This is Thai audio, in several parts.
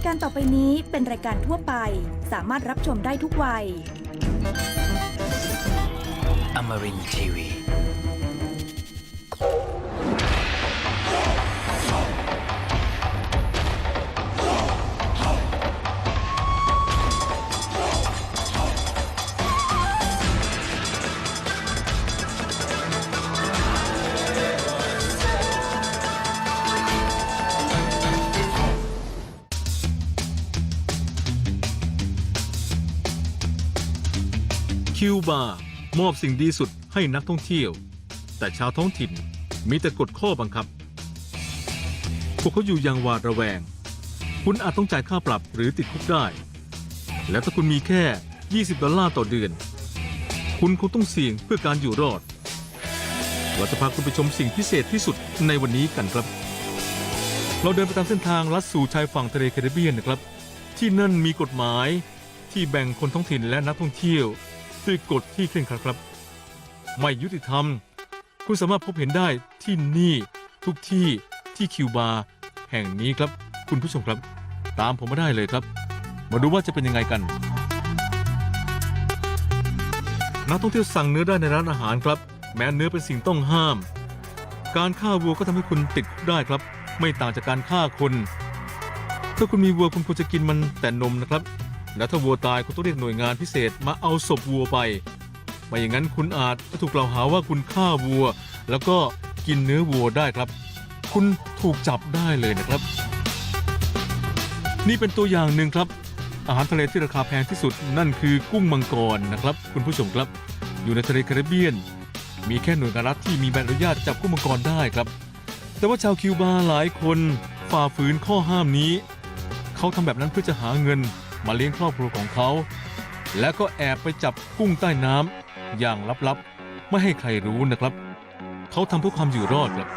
ายการต่อไปนี้เป็นรายการทั่วไป สามารถรับชมได้ทุกวัย Amarin Tiwi. คิวบาร์มอบสิ่งดีสุดให้นักท่องเที่ยว แต่ชาวท้องถิ่นมีแต่กฎข้อบังคับ พวกเขาอยู่อย่างหวาดระแวง คุณอาจต้องจ่ายค่าปรับหรือติดคุกได้ แล้วถ้าคุณมีแค่ 20 ดอลลาร์ต่อเดือน คุณคงต้องเสี่ยงเพื่อการอยู่รอดเราจะพาคุณไปชมสิ่งพิเศษที่สุดในวันนี้กันครับ เราเดินไปตามเส้นทางลัดสู่ชายฝั่งทะเลแคริบเบียนนะครับ ที่นั่นมีกฎหมายที่แบ่งคนท้องถิ่นและนักท่องเที่ยว ด้วยกฎที่เคร่งครัดครับ ไม่ยุติธรรม คุณสามารถพบเห็นได้ที่นี่ทุกที่ที่คิวบาร์แห่งนี้ครับ คุณผู้ชมครับ ตามผมมาได้เลยครับ มาดูว่าจะเป็นยังไงกันนักท่องเที่ยวสั่งเนื้อได้ในร้านอาหารครับ แม้เนื้อเป็นสิ่งต้องห้าม การฆ่าวัวก็ทำให้คุณติดคุกได้ครับ ไม่ต่างจากการฆ่าคน ถ้าคุณมีวัวคุณควรจะกินมันแต่นมนะครับ แล้วถ้าวัวตายคุณต้องเรียกหน่วยงานพิเศษมาเอาศพวัวไป ไม่อย่างนั้นคุณอาจจะถูกกล่าวหาว่าคุณฆ่าวัว แล้วก็กินเนื้อวัวได้ครับ คุณถูกจับได้เลยนะครับ นี่เป็นตัวอย่างหนึ่งครับ อาหารทะเลที่ราคาแพงที่สุดนั่นคือกุ้งมังกรนะครับ คุณผู้ชมครับ อยู่ในทะเลแคริบเบียน มีแค่หน่วยงานรัฐที่มีใบอนุญาตจับกุ้งมังกรได้ครับ แต่ว่าชาวคิวบาหลายคนฝ่าฝืนข้อห้ามนี้ เขาทำแบบนั้นเพื่อจะหาเงิน มาเลี้ยงครอบครัวของเขา และก็แอบไปจับกุ้งใต้น้ำอย่างลับๆ ไม่ให้ใครรู้นะครับ เขาทำเพื่อความอยู่รอดครับ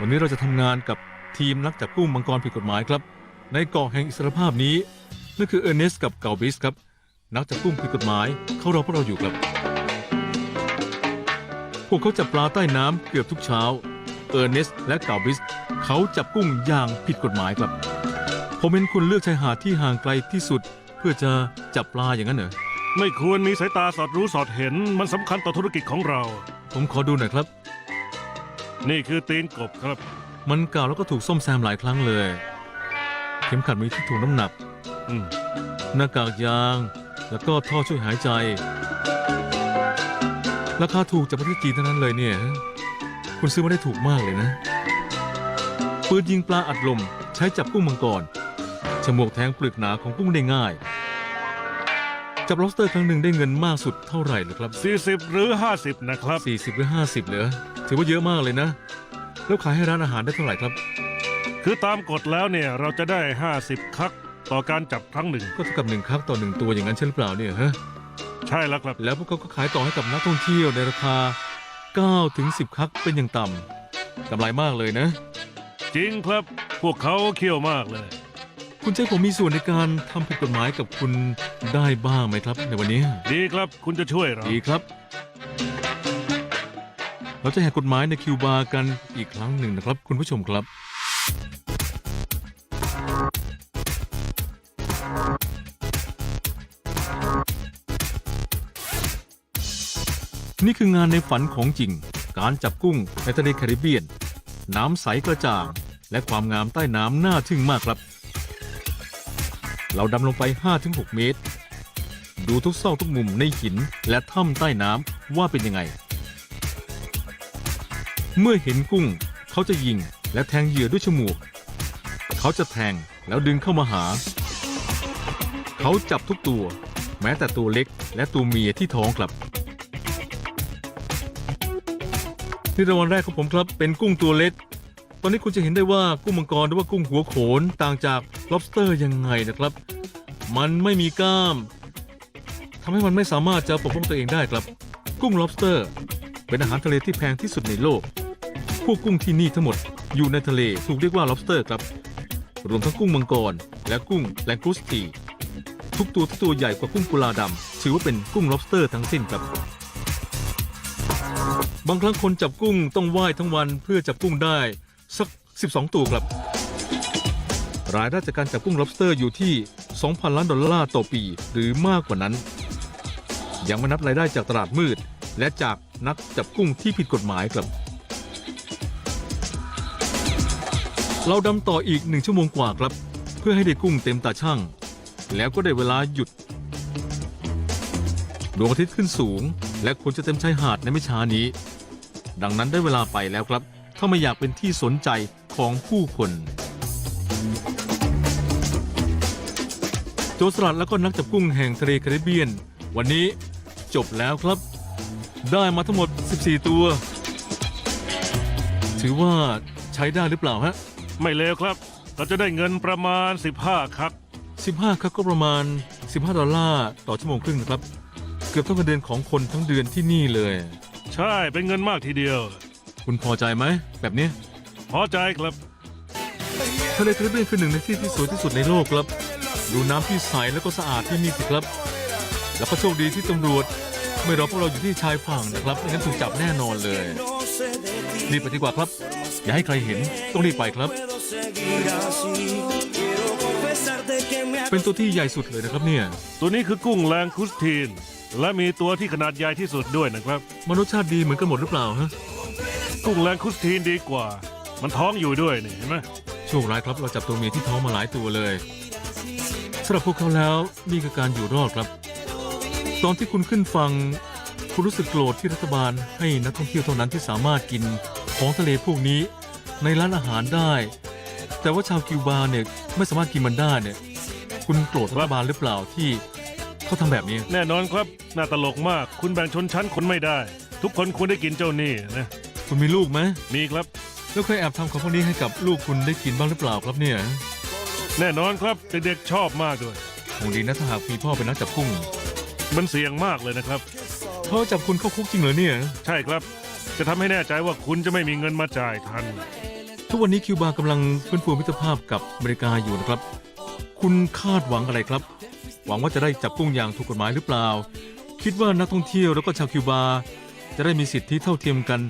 วันนี้เราจะทำงานกับทีมนักจับกุ้งมังกรผิดกฎหมายครับ ในเกาะแห่งอิสรภาพนี้นั่นคือเออร์เนสกับเกาบิสครับ นักจับกุ้งผิดกฎหมายเขารอพวกเราอยู่ครับ พวกเขาจับปลาใต้น้ำเกือบทุกเช้า เออร์เนสและเกาบิสเขาจับกุ้งอย่างผิดกฎหมายครับ ผมเห็นคุณเลือกชายหาดที่ห่างไกลที่สุด เพื่อจะจับปลาอย่างนั้นเหรอ ไม่ควรมีสายตาสอดรู้สอดเห็นมันสำคัญต่อธุรกิจของเรา ผมขอดูหน่อยครับ นี่คือตีนกบครับ มันเก่าแล้วก็ถูกซ่อมแซมหลายครั้งเลย เข็มขัดมีที่ถ่วงน้ำหนัก อืมหน้ากากยาง แล้วก็ท่อช่วยหายใจ ราคาถูกจากประเทศจีนเท่านั้นเลยเนี่ย คุณซื้อมาได้ถูกมากเลยนะ ปืนยิงปลาอัดลม ใช้จับกุ้งมังกร ฉมวกแทงเปลือกหนาของกุ้งได้ง่าย จับ lobster ครั้งหนึ่งได้เงินมากสุดเท่าไหร่เหรอครับ40 หรือ 50 นะครับ 40หรือ50เหรอถือว่าเยอะมากเลยนะ แล้วขายให้ร้านอาหารได้เท่าไหร่ครับ คือตามกฎแล้วเนี่ยเราจะได้ 50 คักต่อการจับครั้งหนึ่ง ก็เท่ากับหนึ่งครั้งต่อหนึ่งตัวอย่างนั้นใช่หรือเปล่าเนี่ยฮะใช่แล้วครับ แล้วพวกเขาก็ขายต่อให้กับนักท่องเที่ยวในราคา9ถึง10คักเป็นอย่างต่ำกำไรมากเลยนะ จริงครับ พวกเขาเขี้ยวมากเลย คุณใจผมมีส่วนในการทำผิดกฎหมายกับคุณได้บ้างไหมครับ ในวันนี้ ดีครับคุณจะช่วยเรา ดีครับ เราจะแหกกฎหมายในคิวบากันอีกครั้งหนึ่งนะครับ คุณผู้ชมครับ นี่คืองานในฝันของจริง การจับกุ้งในทะเลแคริบเบียน น้ำใสกระจ่าง และความงามใต้น้ำน่าทึ่งมากครับ เราดำลงไป 5-6 เมตร ดูทุกซอกทุกมุมในหินและถ้ำใต้น้ำว่าเป็นยังไง เมื่อเห็นกุ้ง เขาจะยิงและแทงเหยื่อด้วยฉมวกเขาจะแทงแล้วดึงเข้ามาหา เขาจับทุกตัว แม้แต่ตัวเล็กและตัวเมียที่ท้องครับนี่รางวัลแรกของผมครับเป็นกุ้งตัวเล็ก ตอนนี้คุณจะเห็นได้ว่ากุ้งมังกรหรือว่ากุ้งหัวโขนต่างจาก lobster ยังไงนะครับ มันไม่มีกล้ามทำให้มันไม่สามารถจะปกป้องตัวเองได้ครับ กุ้ง lobster เป็นอาหารทะเลที่แพงที่สุดในโลก พวกกุ้งที่นี่ทั้งหมดอยู่ในทะเลถูกเรียกว่า lobster ครับ รวมทั้งกุ้งมังกร และกุ้งแลงกูสตีทุกตัวที่ตัวใหญ่กว่ากุ้งกุลาดำถือว่าเป็นกุ้ง lobster ทั้งสิ้นครับ บางครั้งคนจับกุ้งต้องว่ายทั้งวันเพื่อจับกุ้งได้สัก 12 ตัวครับ รายได้จากการจับกุ้ง lobster อยู่ที่ 2,000 ล้านดอลลาร์ต่อปี หรือมากกว่านั้น ยังไม่นับรายได้จากตลาดมืด และจากนักจับกุ้งที่ผิดกฎหมายครับ เราดำต่ออีกหนึ่งชั่วโมงกว่าครับ เพื่อให้ได้กุ้งเต็มตาช่าง แล้วก็ได้เวลาหยุดดวงอาทิตย์ขึ้นสูง และควรจะเต็มชายหาดในไม่ช้านี้ ดังนั้นได้เวลาไปแล้วครับ ถ้าไม่อยากเป็นที่สนใจของผู้คน โจรสลัดแล้วก็นักจับกุ้งแห่งทะเลแคริบเบียน วันนี้จบแล้วครับ ได้มาทั้งหมด 14 ตัว ถือว่าใช้ได้หรือเปล่าฮะ ไม่เลวครับ เราจะได้เงินประมาณ 15 ครับ 15 ครับก็ประมาณ 15 ดอลลาร์ต่อชั่วโมงครึ่งนะครับ เกือบเท่าเงินเดือนของคนทั้งเดือนที่นี่เลย ใช่เป็นเงินมากทีเดียว คุณพอใจไหม แบบนี้ พอใจครับ ทะเลแคริบเบียนคือหนึ่งในที่ที่สวยที่สุดในโลกครับ ดูน้ำที่ใสแล้วก็สะอาดที่นี่สิครับ แล้วก็โชคดีที่ตำรวจ ไม่รอพวกเราอยู่ที่ชายฝั่งนะครับไม่งั้นถูกจับแน่นอนเลยรีบไปดีกว่าครับ อย่าให้ใครเห็นต้องรีบไปครับ เป็นตัวที่ใหญ่สุดเลยนะครับเนี่ย ตัวนี้คือกุ้งแรงคุสทีน และมีตัวที่ขนาดใหญ่ที่สุดด้วยนะครับมนุษย์ชาติดีเหมือนกันหมดหรือเปล่าฮะกุ้งแรงคุสทีนดีกว่า มันท้องอยู่ด้วยนี่เห็นไหมโชคร้ายครับเราจับตัวเมียที่ท้องมาหลายตัวเลย สำหรับพวกเขาแล้วนี่คือการอยู่รอดครับ ตอนที่คุณขึ้นฟัง คุณรู้สึกโกรธที่รัฐบาลให้นักท่องเที่ยวเท่านั้นที่สามารถกินของทะเลพวกนี้ในร้านอาหารได้ แต่ว่าชาวคิวบาเนี่ยไม่สามารถกินมันได้เนี่ย คุณโกรธรัฐบาลหรือเปล่าที่เขาทำแบบนี้ แน่นอนครับน่าตลกมาก คุณแบ่งชนชั้นคนไม่ได้ ทุกคนควรได้กินเจ้านี่นะคุณมีลูกไหมมีครับ แล้วเคยแอบทำของพวกนี้ให้กับลูกคุณได้กินบ้างหรือเปล่าครับเนี่ย แน่นอนครับเด็กๆชอบมากด้วย คงดีนะถ้าหากมีพ่อเป็นนักจับกุ้งมันเสี่ยงมากเลยนะครับเขาจับคุณเข้าคุกจริงเหรอเนี่ย ใช่ครับ จะทำให้แน่ใจว่าคุณจะไม่มีเงินมาจ่ายทัน ทุกวันนี้คิวบากำลังฟื้นฟูมิตรภาพกับอเมริกาอยู่นะครับ คุณคาดหวังอะไรครับ หวังว่าจะได้จับกุ้งอย่างถูกกฎหมายหรือเปล่า คิดว่านักท่องเที่ยวแล้วก็ชาวคิวบาจะได้มีสิทธิเท่าเทียมกัน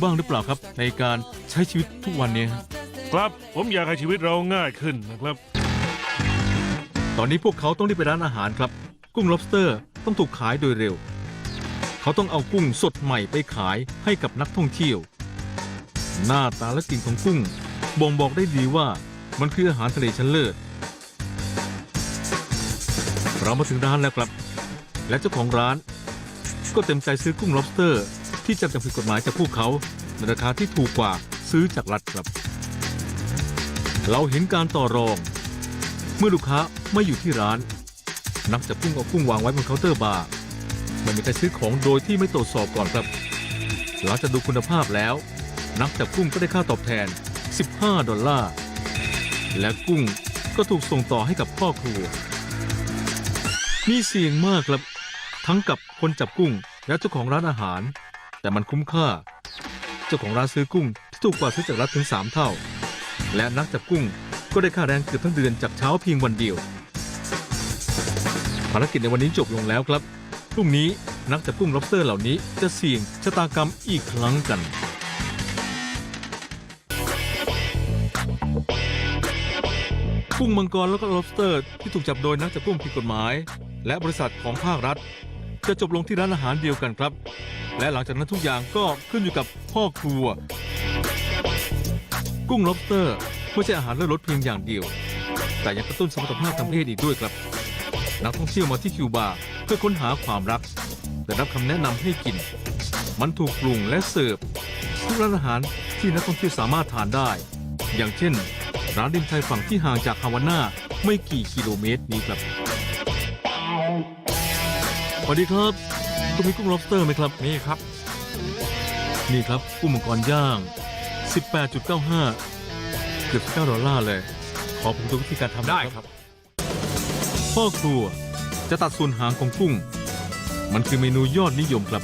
บ้างหรือเปล่าครับ ในการใช้ชีวิตทุกวันนี้ ครับผมอยากให้ชีวิตเราง่ายขึ้นนะครับ ตอนนี้พวกเขาต้องรีบไปร้านอาหารครับ กุ้ง lobster ต้องถูกขายโดยเร็ว เขาต้องเอากุ้งสดใหม่ไปขายให้กับนักท่องเที่ยว หน้าตาและกลิ่นของกุ้ง บ่งบอกได้ดีว่ามันคืออาหารทะเลชั้นเลิศ เรามาถึงร้านแล้วครับ และเจ้าของร้าน ก็เต็มใจซื้อกุ้ง lobster ที่จับอย่างผิดกฎหมายจากพวกเขาในราคาที่ถูกกว่าซื้อจากรัฐครับ เราเห็นการต่อรอง เมื่อลูกค้าไม่อยู่ที่ร้าน นักจับกุ้งเอากุ้งวางไว้บนเคาน์เตอร์บาร์ไม่มีใครซื้อของโดยที่ไม่ตรวจสอบก่อนครับ หลังจากดูคุณภาพแล้ว นักจับกุ้งก็ได้ค่าตอบแทน 15 ดอลลาร์ และกุ้งก็ถูกส่งต่อให้กับพ่อครัวมีเสี่ยงมากครับ ทั้งกับคนจับกุ้งและเจ้าของร้านอาหาร แต่มันคุ้มค่า เจ้าของร้านซื้อกุ้งที่ถูกกว่าซื้อจากรัฐถึง 3 เท่า และนักจับกุ้งก็ได้ค่าแรงเกือบทั้งเดือนจากเช้าเพียงวันเดียว ภารกิจในวันนี้จบลงแล้วครับพรุ่งนี้นักจับกุ้ง lobster เหล่านี้จะเสี่ยงชะตากรรมอีกครั้งกันกุ้งมังกรแล้วก็ lobster ที่ถูกจับโดยนักจับกุ้งผิดกฎหมาย และบริษัทของภาครัฐ จะจบลงที่ร้านอาหารเดียวกันครับ และหลังจากนั้นทุกอย่างก็ขึ้นอยู่กับพ่อครัว กุ้ง lobster ไม่ใช่อาหารเลิศรสเพียงอย่างเดียว แต่ยังกระตุ้นสมรรถภาพทางเพศอีกด้วยครับ นักท่องเที่ยวมาที่คิวบาเพื่อค้นหาความรักได้รับคำแนะนำให้กิน มันถูกปรุงและเสิร์ฟทุกร้านอาหารที่นักท่องเที่ยวสามารถทานได้ อย่างเช่น ร้านริมชายฝั่งที่ห่างจากฮาวาน่าไม่กี่กิโลเมตรนี้ครับสวัสดีครับคุณมีกุ้ง lobster ไหมครับ นี่ครับ นี่ครับกุ้งมังกรย่าง 18.95 เกือบ9ดอลลาร์เลย ขอผมดูวิธีการทำหน่ได้อยครับ พ่อครัวจะตัดส่วนหางของกุ้ง มันคือเมนูยอดนิยมครับ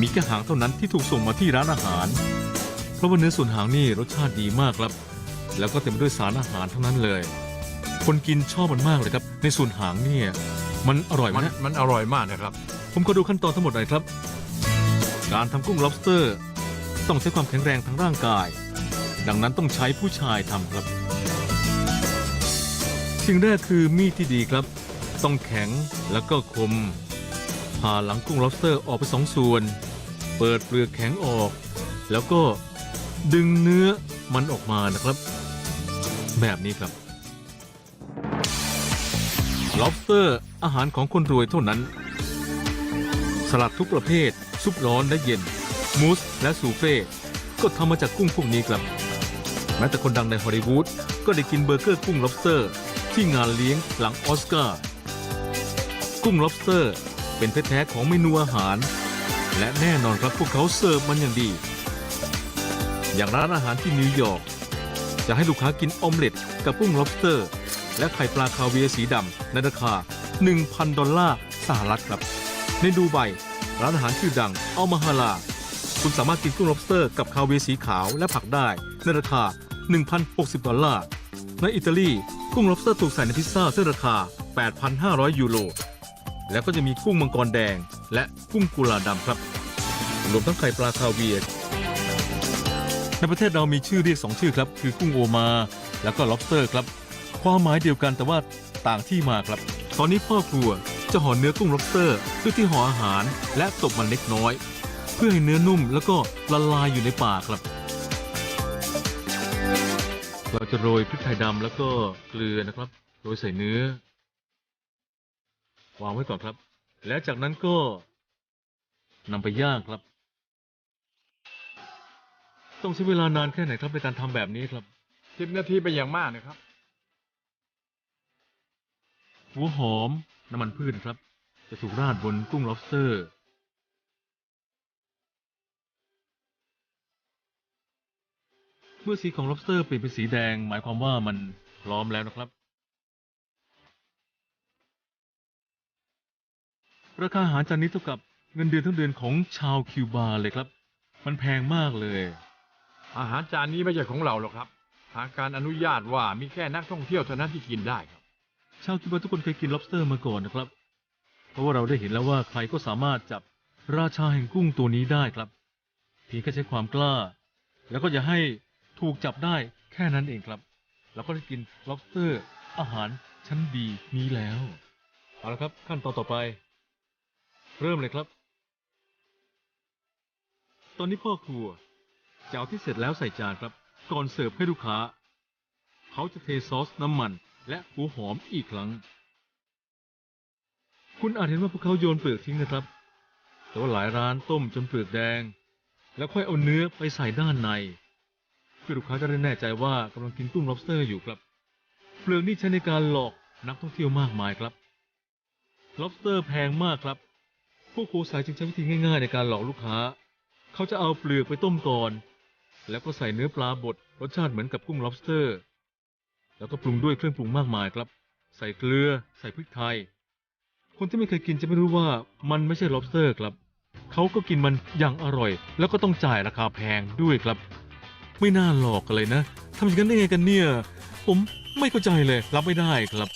มีแค่หางเท่านั้นที่ถูกส่งมาที่ร้านอาหาร เพราะว่าเนื้อส่วนหางนี่รสชาติดีมากครับ แล้วก็เต็มไปด้วยสารอาหารทั้งนั้นเลย คนกินชอบมันมากเลยครับ ในส่วนหางเนี่ย มันอร่อยไหมมันฮะ มันอร่อยมากนะครับ ผมขอดูขั้นตอนทั้งหมดหน่อยครับ การทำกุ้ง lobster ต้องใช้ความแข็งแรงทางร่างกาย ดังนั้นต้องใช้ผู้ชายทำครับ สิ่งแรกคือมีดที่ดีครับ ต้องแข็งแล้วก็คมผ่าหลังกุ้ง lobster ออกไปสองส่วน เปิดเปลือกแข็งออก แล้วก็ดึงเนื้อมันออกมานะครับ แบบนี้ครับ lobster อาหารของคนรวยเท่านั้น สลัดทุกประเภท ซุปร้อนและเย็น มูสและซูเฟ่ก็ทำมาจากกุ้งพวกนี้ครับ แม้แต่คนดังในฮอลลีวูดก็ได้กินเบอร์เกอร์กุ้ง lobster ที่งานเลี้ยงหลังออสการ์กุ้ง lobster เป็นแท้ๆของเมนูอาหาร และแน่นอนครับพวกเขาเสิร์ฟมันอย่างดี อย่างร้านอาหารที่นิวยอร์กจะให้ลูกค้ากินออมเล็ตกับกุ้ง lobster และไข่ปลาคาเวียสีดำในราคา 1,000 ดอลลาร์สหรัฐครับ ในดูไบร้านอาหารชื่อดังอัลมาฮาลา คุณสามารถกินกุ้ง lobster กับคาเวียสีขาวและผักได้ ในราคา 1,060 ดอลลาร์ ในอิตาลีกุ้ง lobster ถูกใส่ในพิซซ่าซึ่งราคา 8,500 ยูโร แล้วก็จะมีกุ้งมังกรแดง และกุ้งกุลาดำครับ รวมทั้งไข่ปลาคาเวียร์ในประเทศเรามีชื่อเรียก 2 ชื่อครับ คือกุ้งโอมา แล้วก็ lobster ครับ ความหมายเดียวกันแต่ว่าต่างที่มาครับ ตอนนี้พ่อครัวจะห่อเนื้อกุ้ง lobster ด้วยที่ห่ออาหารและตบมันเล็กน้อย เพื่อให้เนื้อนุ่มแล้วก็ละลายอยู่ในปากครับ เราจะโรยพริกไทยดำแล้วก็เกลือนะครับ โรยใส่เนื้อ วางไว้ก่อนครับ และจากนั้นก็นำไปย่างครับ ต้องใช้เวลานานแค่ไหนครับในการทำแบบนี้ครับสิบนาทีเป็นอย่างมากนะครับ หัวหอมน้ำมันพืชนะครับ จะถูกราดบนกุ้ง lobster มื่อสีของ lobster เปลี่ยนเป็นสีแดง หมายความว่ามันพร้อมแล้วนะครับ ราคาอาหารจานนี้เท่ากับเงินเดือนทั้งเดือนของชาวคิวบาเลยครับ มันแพงมากเลย อาหารจานนี้ไม่ใช่ของเราหรอกครับ ทางการอนุญาตว่ามีแค่นักท่องเที่ยวเท่านั้นที่กินได้ครับ ชาวคิวบาทุกคนเคยกิน lobster มาก่อนนะครับ เพราะว่าเราได้เห็นแล้วว่าใครก็สามารถจับราชาแห่งกุ้งตัวนี้ได้ครับ เพียงแค่ใช้ความกล้า แล้วก็อย่าให้ ถูกจับได้แค่นั้นเองครับเราก็ได้กิน lobster อาหารชั้นดีนี้แล้ว เอาละครับ ขั้นตอนต่อไป เริ่มเลยครับ ตอนนี้พ่อครัวจะเอาที่เสร็จแล้วใส่จานครับ ก่อนเสิร์ฟให้ลูกค้า เขาจะเทซอสน้ำมันและหัวหอมอีกครั้ง คุณอาจเห็นว่าพวกเขาโยนเปลือกทิ้งนะครับ แต่ว่าหลายร้านต้มจนเปลือกแดง แล้วค่อยเอาเนื้อไปใส่ด้านใน เพื่อลูกค้าจะได้แน่ใจว่ากำลังกินกุ้ง lobster อยู่ครับ เปลือกนี่ใช้ในการหลอกนักท่องเที่ยวมากมายครับ lobster แพงมากครับ พวกโคสายจึงใช้วิธีง่ายๆ ในการหลอกลูกค้า เขาจะเอาเปลือกไปต้มก่อน แล้วก็ใส่เนื้อปลาบดรสชาติเหมือนกับกุ้ง lobster แล้วก็ปรุงด้วยเครื่องปรุงมากมายครับ ใส่เกลือ ใส่พริกไทย คนที่ไม่เคยกินจะไม่รู้ว่ามันไม่ใช่ lobster ครับ เขาก็กินมันอย่างอร่อย แล้วก็ต้องจ่ายราคาแพงด้วยครับ ไม่น่าหลอกกันเลยนะทำอย่างนั้นได้ไงกันเนี่ย ผมไม่เข้าใจเลย รับไม่ได้ครับ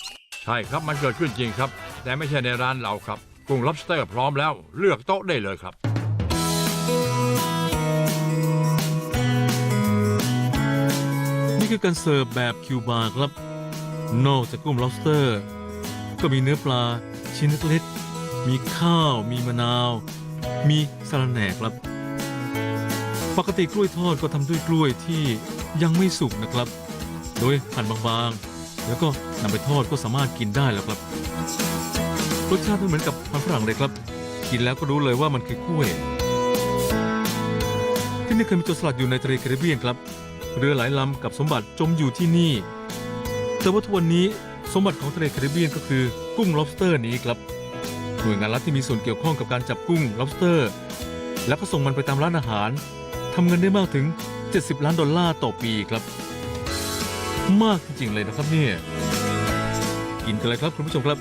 ใช่ครับมันเกิดขึ้นจริงครับ แต่ไม่ใช่ในร้านเราครับกุ้ง lobster พร้อมแล้ว เลือกโต๊ะได้เลยครับ นี่คือการเสิร์ฟแบบคิวบาร์ครับ นอกจากกุ้ง lobster ก็มีเนื้อปลาชิ้นเล็กๆมีข้าว มีมะนาว มีสะระแหน่ครับ ปกติกล้วยทอดก็ทำด้วยกล้วยที่ยังไม่สุกนะครับ โดยหั่นบางๆ แล้วก็นำไปทอดก็สามารถกินได้แล้วครับ รสชาติไม่เหมือนกับมันฝรั่งเลยครับ กินแล้วก็รู้เลยว่ามันคือกล้วย ที่นี่เคยมีโจรสลัดอยู่ในทะเลแคริบเบียนครับ เรือหลายลำกับสมบัติจมอยู่ที่นี่ แต่ว่าทุกวันนี้สมบัติของทะเลแคริบเบียนก็คือกุ้ง lobster นี้ครับหน่วยงานรัฐที่มีส่วนเกี่ยวข้องกับการจับกุ้ง lobster แล้วก็ส่งมันไปตามร้านอาหาร ทำเงินได้มากถึง 70 ล้านดอลลาร์ต่อปีครับ มากจริงๆเลยนะครับเนี่ย กินกันเลยครับคุณผู้ชมครับ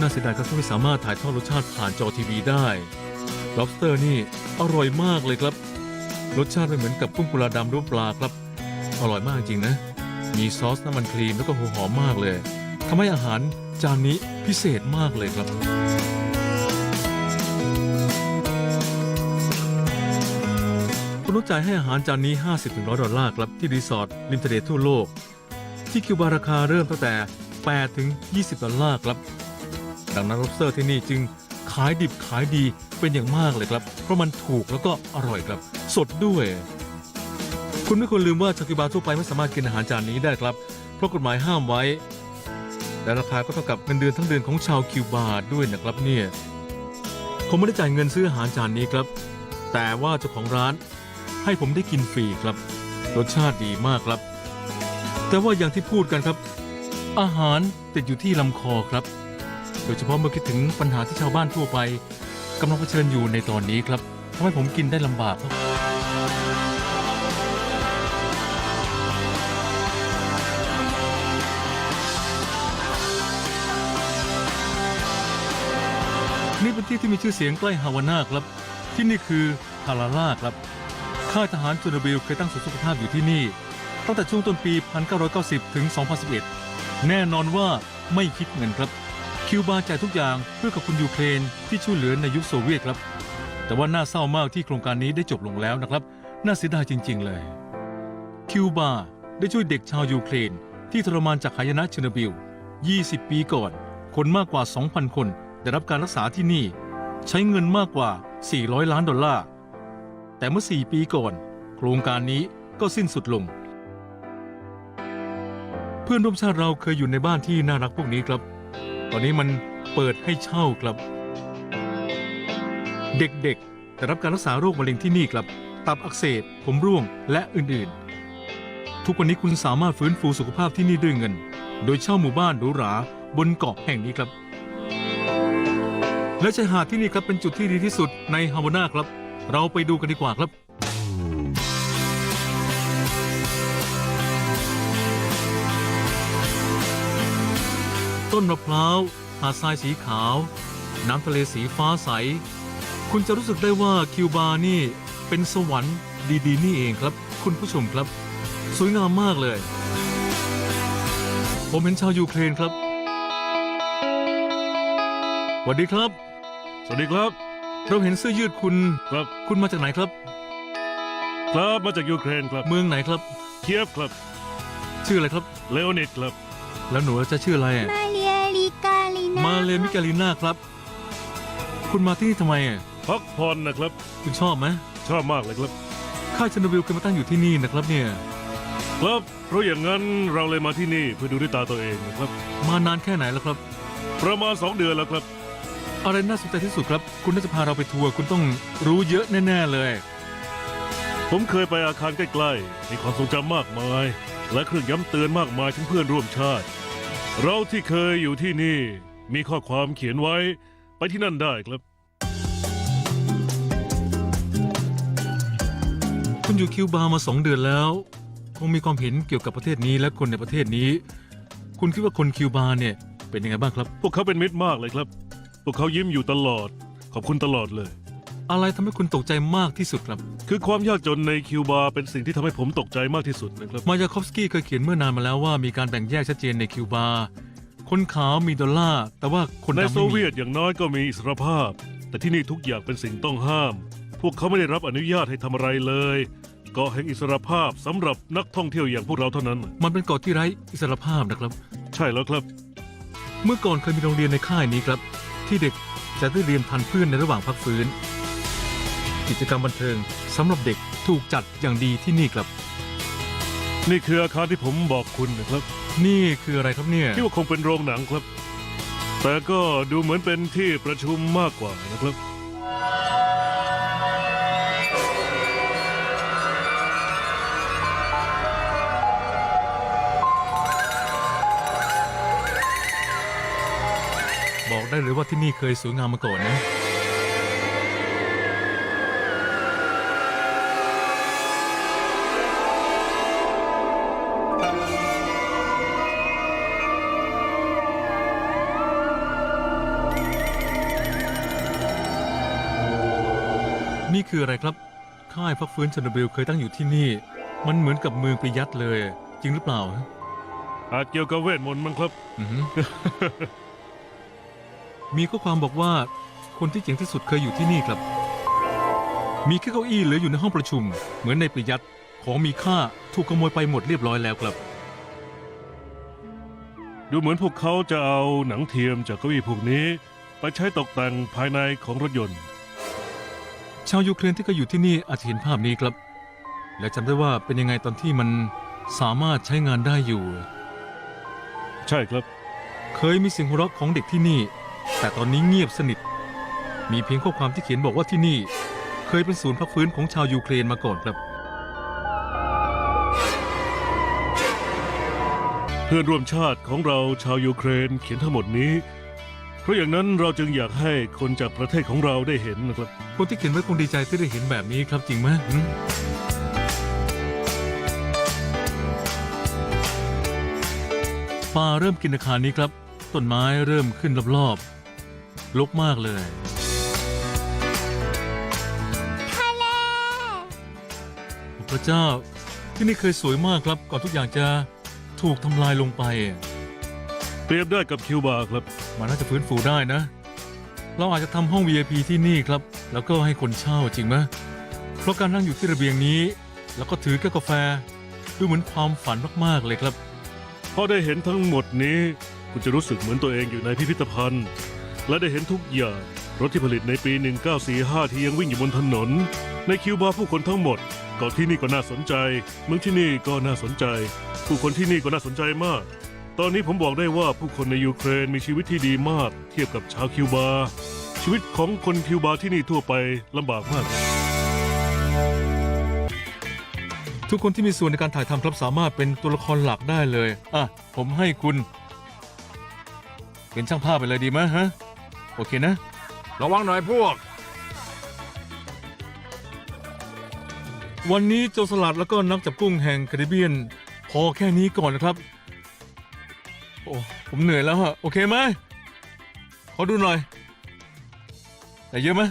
น่าเสียดายครับที่ไม่สามารถถ่ายทอดรสชาติผ่านจอทีวีได้ lobster นี่อร่อยมากเลยครับ รสชาติไม่เหมือนกับกุ้งกุลาดำรือปลาครับ อร่อยมากจริงนะ มีซอสน้ำมันครีมแล้วก็หัวหอมมากเลยทำให้อาหารจานนี้พิเศษมากเลยครับ คุณต้องจ่ายให้อาหารจานนี้ 50-100 ดอลลาร์ครับ ที่รีสอร์ทริมทะเลทั่วโลก ที่คิวบาราคาเริ่มตั้งแต่ 8 ถึง 20 ดอลลาร์ครับ ดังนั้น lobster ที่นี่จึงขายดิบขายดีเป็นอย่างมากเลยครับ เพราะมันถูกแล้วก็อร่อยครับ สดด้วย คุณไม่ควรลืมว่าชาวคิวบาทั่วไปไม่สามารถกินอาหารจานนี้ได้ครับ เพราะกฎหมายห้ามไว้ และราคาก็เท่ากับเงินเดือนทั้งเดือนของชาวคิวบาด้วยนะครับเนี่ยผมไม่ได้จ่ายเงินซื้ออาหารจานนี้ครับ แต่ว่าเจ้าของร้าน ให้ผมได้กินฟรีครับ รสชาติดีมากครับ แต่ว่าอย่างที่พูดกันครับ อาหารติดอยู่ที่ลำคอครับ โดยเฉพาะเมื่อคิดถึงปัญหาที่ชาวบ้านทั่วไปกำลังเผชิญอยู่ในตอนนี้ครับทำให้ผมกินได้ลำบากครับนี่เป็นที่ที่มีชื่อเสียงใกล้ฮาวาน่าครับ ที่นี่คือทาราล่าครับ ค่ายทหารจูนบิลเคยตั้งศูนย์สุขภาพอยู่ที่นี่ ตั้งแต่ช่วงต้นปี 1990 ถึง 2011 แน่นอนว่าไม่คิดเงินครับ คิวบาจ่ายทุกอย่างเพื่อกับคุณยูเครนที่ช่วยเหลือในยุคโซเวียตครับ แต่ว่าน่าเศร้ามากที่โครงการนี้ได้จบลงแล้วนะครับ น่าเสียดายจริง ๆ เลย คิวบาได้ช่วยเด็กชาวยูเครน ที่ทรมานจากหายนะเชอร์โนบิล 20 ปีก่อน คนมากกว่า 2,000 คนได้รับการรักษาที่นี่ ใช้เงินมากกว่า 400 ล้านดอลลาร์ แต่เมื่อ 4 ปีก่อน โครงการนี้ก็สิ้นสุดลง เพื่อนร่วมชาติเราเคยอยู่ในบ้านที่น่ารักพวกนี้ครับ ตอนนี้มันเปิดให้เช่าครับ เด็กๆได้รับการรักษาโรคมะเร็งที่นี่ครับ ตับอักเสบ ผมร่วง และอื่นๆ ทุกวันนี้คุณสามารถฟื้นฟูสุขภาพที่นี่ด้วยเงิน โดยเช่าหมู่บ้านหรูหราบนเกาะแห่งนี้ครับ และชายหาดที่นี่ครับเป็นจุดที่ดีที่สุดในฮาวาน่าครับ เราไปดูกันดีกว่าครับ ต้นมะพร้าวหาดทรายสีขาว น้ำทะเลสีฟ้าใส คุณจะรู้สึกได้ว่าคิวบานี่เป็นสวรรค์ดีๆ นี่เองครับ คุณผู้ชมครับ สวยงามมากเลย ผมเห็นชาวยูเครนครับสวัสดีครับ สวัสดีครับ เราเห็นเสื้อยืดคุณ ครับ คุณมาจากไหนครับ ครับมาจากยูเครนครับ เมืองไหนครับ เคียฟครับ ชื่ออะไรครับ เลโอนิดครับ แล้วหนูจะชื่ออะไรอะมาเรียลิกาลินามาเลมิกาลิน่าครับ คุณมาที่นี่ทำไมอะพักผ่อนนะครับ คุณชอบไหมชอบมากเลยครับ ค่ายเชอร์โนบิลเคยมาตั้งอยู่ที่นี่นะครับเนี่ย ครับเพราะอย่างนั้นเราเลยมาที่นี่เพื่อดูด้วยตาตัวเองนะครับ มานานแค่ไหนแล้วครับ ประมาณ 2 เดือนแล้วครับ อะไรน่าสนใจที่สุดครับ คุณน่าจะพาเราไปทัวร์คุณต้องรู้เยอะแน่ ๆ เลย ผมเคยไปอาคารใกล้ๆ มีความทรงจำมากมาย และเครื่องย้ำเตือนมากมายถึงเพื่อนร่วมชาติ เราที่เคยอยู่ที่นี่ มีข้อความเขียนไว้ไปที่นั่นได้ครับ คุณอยู่คิวบามาสองเดือนแล้ว คงมีความเห็นเกี่ยวกับประเทศนี้และคนในประเทศนี้ คุณคิดว่าคนคิวบาเนี่ยเป็นยังไงบ้างครับ พวกเขาเป็นมิตรมากเลยครับ พวกเขายิ้มอยู่ตลอด ขอบคุณตลอดเลย อะไรทำให้คุณตกใจมากที่สุดครับ คือความยากจนในคิวบาเป็นสิ่งที่ทำให้ผมตกใจมากที่สุดนะครับ มายาคอฟสกี้เคยเขียนเมื่อนานมาแล้วว่ามีการแบ่งแยกชัดเจนในคิวบา คนขาวมีดอลลาร์แต่ว่าคนในดำโซไม่มีเวียตอย่างน้อยก็มีอิสรภาพ แต่ที่นี่ทุกอย่างเป็นสิ่งต้องห้าม พวกเขาไม่ได้รับอนุญาตให้ทำอะไรเลยเกาะแห่งอิสรภาพสำหรับนักท่องเที่ยวอย่างพวกเราเท่านั้น มันเป็นเกาะที่ไร้อิสรภาพนะครับ ใช่แล้วครับ เมื่อก่อนเคยมีโรงเรียนในค่ายนี้ครับ ที่เด็กจะได้เรียนพันเพื่อนในระหว่างพักฟื้น กิจกรรมบันเทิงสำหรับเด็กถูกจัดอย่างดีที่นี่ครับ นี่คืออาคารที่ผมบอกคุณนะครับนี่คืออะไรครับเนี่ย คิดว่าคงเป็นโรงหนังครับ แต่ก็ดูเหมือนเป็นที่ประชุมมากกว่านะครับ บอกได้เลยว่าที่นี่เคยสวยงามมาก่อนนะ นี่คืออะไรครับ ค่ายพักฟื้นเชอร์โนบิลเคยตั้งอยู่ที่นี่ มันเหมือนกับเมืองปริยัตเลย จริงหรือเปล่าฮะอาจเกี่ยวกับเวทมนต์มั้งครับ อือหือ มีข้อความบอกว่าคนที่เจ๋งที่สุดเคยอยู่ที่นี่ครับ มีแค่เก้าอี้เหลืออยู่ในห้องประชุม เหมือนในปริยัติของมีค่าถูกขโมยไปหมดเรียบร้อยแล้วครับ ดูเหมือนพวกเขาจะเอาหนังเทียมจากเก้าอี้พวกนี้ ไปใช้ตกแต่งภายในของรถยนต์ ชาวยูเครนที่ก็อยู่ที่นี่อาจจะเห็นภาพนี้ครับ และจำได้ว่าเป็นยังไงตอนที่มันสามารถใช้งานได้อยู่ ใช่ครับ เคยมีเสียงหัวเราะของเด็กที่นี่ แต่ตอนนี้เงียบสนิท มีเพียงข้อความที่เขียนบอกว่าที่นี่ เคยเป็นศูนย์พักฟื้นของชาวยูเครนมาก่อนครับ เพื่อนร่วมชาติของเราชาวยูเครนเขียนทั้งหมดนี้ เพราะอย่างนั้นเราจึงอยากให้คนจากประเทศของเราได้เห็นนะครับ คนที่เขียนไว้คงดีใจที่ได้เห็นแบบนี้ครับจริงไหมหืมป่าเริ่มกินอาคารนี้ครับ ต้นไม้เริ่มขึ้นรอบๆ ลกมากเลย ทะเล พระเจ้าที่นี่เคยสวยมากครับ ก่อนทุกอย่างจะถูกทำลายลงไป เปรียบได้กับคิวบาครับ มันน่าจะฟื้นฟูได้นะ เราอาจจะทำห้อง VIP ที่นี่ครับ แล้วก็ให้คนเช่าจริงไหมเพราะการนั่งอยู่ที่ระเบียงนี้ แล้วก็ถือแก้วกาแฟ ดูเหมือนความฝันมากๆเลยครับ พอได้เห็นทั้งหมดนี้ คุณจะรู้สึกเหมือนตัวเองอยู่ในพิพิธภัณฑ์ และได้เห็นทุกอย่าง รถที่ผลิตในปี 1945 ที่ยังวิ่งอยู่บนถนน ในคิวบาผู้คนทั้งหมดเกาะที่นี่ก็น่าสนใจ เมืองที่นี่ก็น่าสนใจ ผู้คนที่นี่ก็น่าสนใจมาก ตอนนี้ผมบอกได้ว่าผู้คนในยูเครนมีชีวิตที่ดีมาก เทียบกับชาวคิวบา ชีวิตของคนคิวบาที่นี่ทั่วไปลำบากมาก ทุกคนที่มีส่วนในการถ่ายทำครับสามารถเป็นตัวละครหลักได้เลย อะ ผมให้คุณ เป็นช่างภาพไปเลยดีไหมฮะ โอเคนะ ระวังหน่อยพวก วันนี้โจรสลัดแล้วก็นักจับกุ้งแห่งแคริบเบียน พอแค่นี้ก่อนนะครับ โอ้ผมเหนื่อยแล้วฮะโอเคไหมขอดูหน่อยแต่เยอะไหม